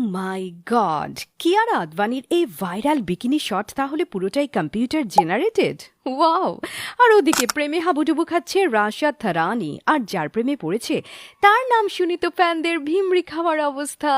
মাই god Kiara আদবানির এই viral bikini shot তাহলে পুরোটাই কম্পিউটার জেনারেটেড? ওয়াও। আর ওদিকে প্রেমে হাবুডুবু খাচ্ছে রাশা থারানি, আর যার প্রেমে পড়েছে তার নাম শুনি তো ফ্যানদের ভিমরি খাওয়ার অবস্থা।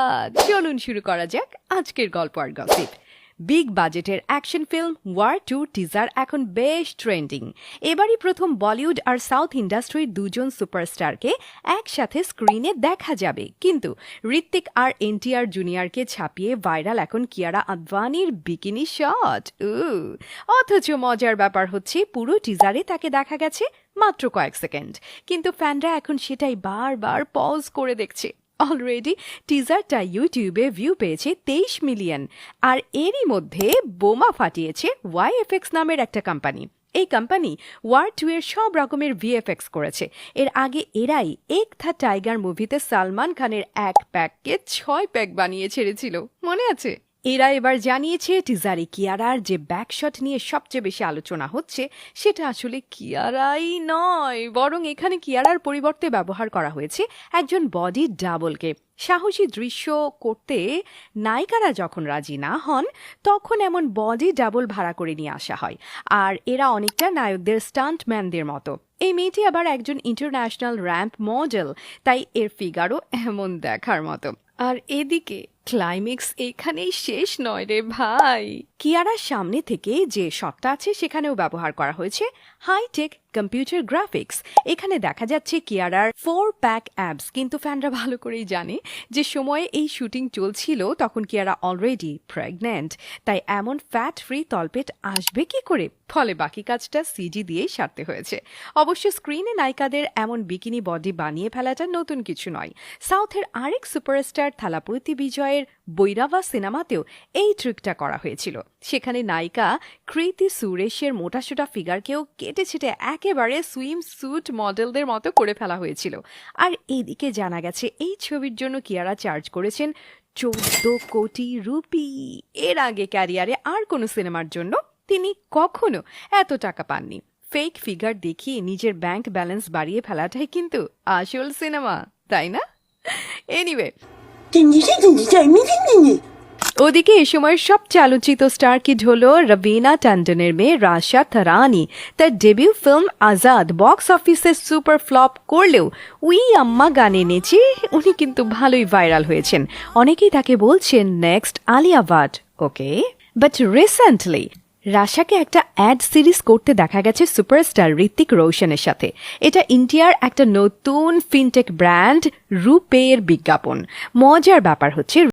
চলুন শুরু করা যাক আজকের গল্প আর গসিপ বিগ বাজেটের action film War two teaser এখন বেশ ট্রেন্ডিং এবারই প্রথম বলিউড আর সাউথ ইন্ডাস্ট্রির দুজন সুপারস্টারকে একসাথে স্ক্রিনে দেখা যাবে। কিন্তু ঋত্বিক আর এনটিআর জুনিয়রকে ছাপিয়ে ভাইরাল এখন কিয়ারা আদভানির বিকিনি শট অথচ মজার ব্যাপার হচ্ছে পুরো টিজারে তাকে দেখা গেছে মাত্র কয়েক সেকেন্ড। কিন্তু ফ্যানরা এখন সেটাই বারবার পজ করে দেখছে। অলরেডি টিজারটা ইউটিউবে ভিউ পেয়েছে তেইশ মিলিয়ন আর এরই মধ্যে বোমা ফাটিয়েছে ওয়াই ওয়াইএফএক্স নামের একটা কোম্পানি এই কোম্পানি ওয়ার টু এর সব রকমের ভিএফএক্স করেছে। এর আগে এরাই এক থা টাইগার মুভিতে সালমান খানের এক প্যাককে ছয় প্যাক বানিয়ে ছেড়েছিল। মনে আছে? এরা এবার জানিয়েছে টিজারে কিয়ারার যে ব্যাকশট নিয়ে সবচেয়ে বেশি আলোচনা হচ্ছে, সেটা আসলে কিয়ারাই নয়, বরং এখানে কিয়ারার পরিবর্তে ব্যবহার করা হয়েছে একজন বডি ডাবলকে সাহসী দৃশ্য করতে নায়িকারা যখন রাজি না হন, তখন এমন বডি ডাবল ভাড়া করে নিয়ে আসা হয়, আর এরা অনেকটা নায়কদের স্টান্টম্যানদের মতো। এই মেয়েটি আবার একজন ইন্টারন্যাশনাল র্যাম্প মডেল তাই এর ফিগারও এমন দেখার মতো। আর এদিকে ক্লাইম্যাক্স এখানেই শেষ নয় রে ভাই। কিয়ারার সামনে থেকে যে শটটা আছে সেখানেও ব্যবহার করা হয়েছে হাইটেক কম্পিউটার গ্রাফিক্স এখানে দেখা যাচ্ছে কিয়ারার ফোর প্যাক অ্যাপস কিন্তু ফ্যানরা ভালো করেই জানে যে সময়ে এই শুটিং চলছিল, তখন কিয়ারা অলরেডি প্রেগন্যান্ট তাই এমন ফ্যাট ফ্রি তলপেট আসবে কি করে? ফলে বাকি কাজটা সিজি দিয়েই সারতে হয়েছে। অবশ্য স্ক্রিনে নায়িকাদের এমন বিকিনি বডি বানিয়ে ফেলাটা নতুন কিছু নয়। সাউথের আরেক সুপারস্টার থালাপতি বিজয়ের বৈরাবা সিনেমাতেও এই ট্রিকটা করা হয়েছিল। সেখানে নায়িকা কৃতি সুরেশের মোটাসোটা ফিগারকেও কেটে ছেটে একেবারে সুইম স্যুট মডেলদের মতো করে ফেলা হয়েছিল। আর এদিকে জানা গেছে, এই ছবির জন্য কিয়ারা চার্জ করেছেন চোদ্দ কোটি রুপি। এর আগে ক্যারিয়ারে আর কোনো সিনেমার জন্য তিনি কখনো এত টাকা পাননি। ফেক ফিগার দেখিয়ে নিজের ব্যাংক ব্যালেন্স বাড়িয়ে ফেলাটাই কিন্তু আসল সিনেমা, তাই না? এনিওয়ে ওদিকে এ সময় সবচেয়ে আলোচিত স্টার কিড হল রবিনা ট্যান্ডনের মেয়ে রাশা থারানি তার ডেবিউ ফিল্ম আজাদ বক্স অফিসে সুপার ফ্লপ করলেও উই আম্মা গানে নেচে উনি কিন্তু ভালোই ভাইরাল হয়েছেন অনেকেই তাকে বলছেন next Alia Bhatt okay but recently রাশাকে একটা অ্যাড সিরিজ করতে দেখা গেছে সুপারস্টার ঋত্বিক রোশনের সাথে। এটা ইন্ডিয়ার একটা নতুন ফিনটেক ব্র্যান্ড রুপে এর বিজ্ঞাপন। মজার ব্যাপার হচ্ছে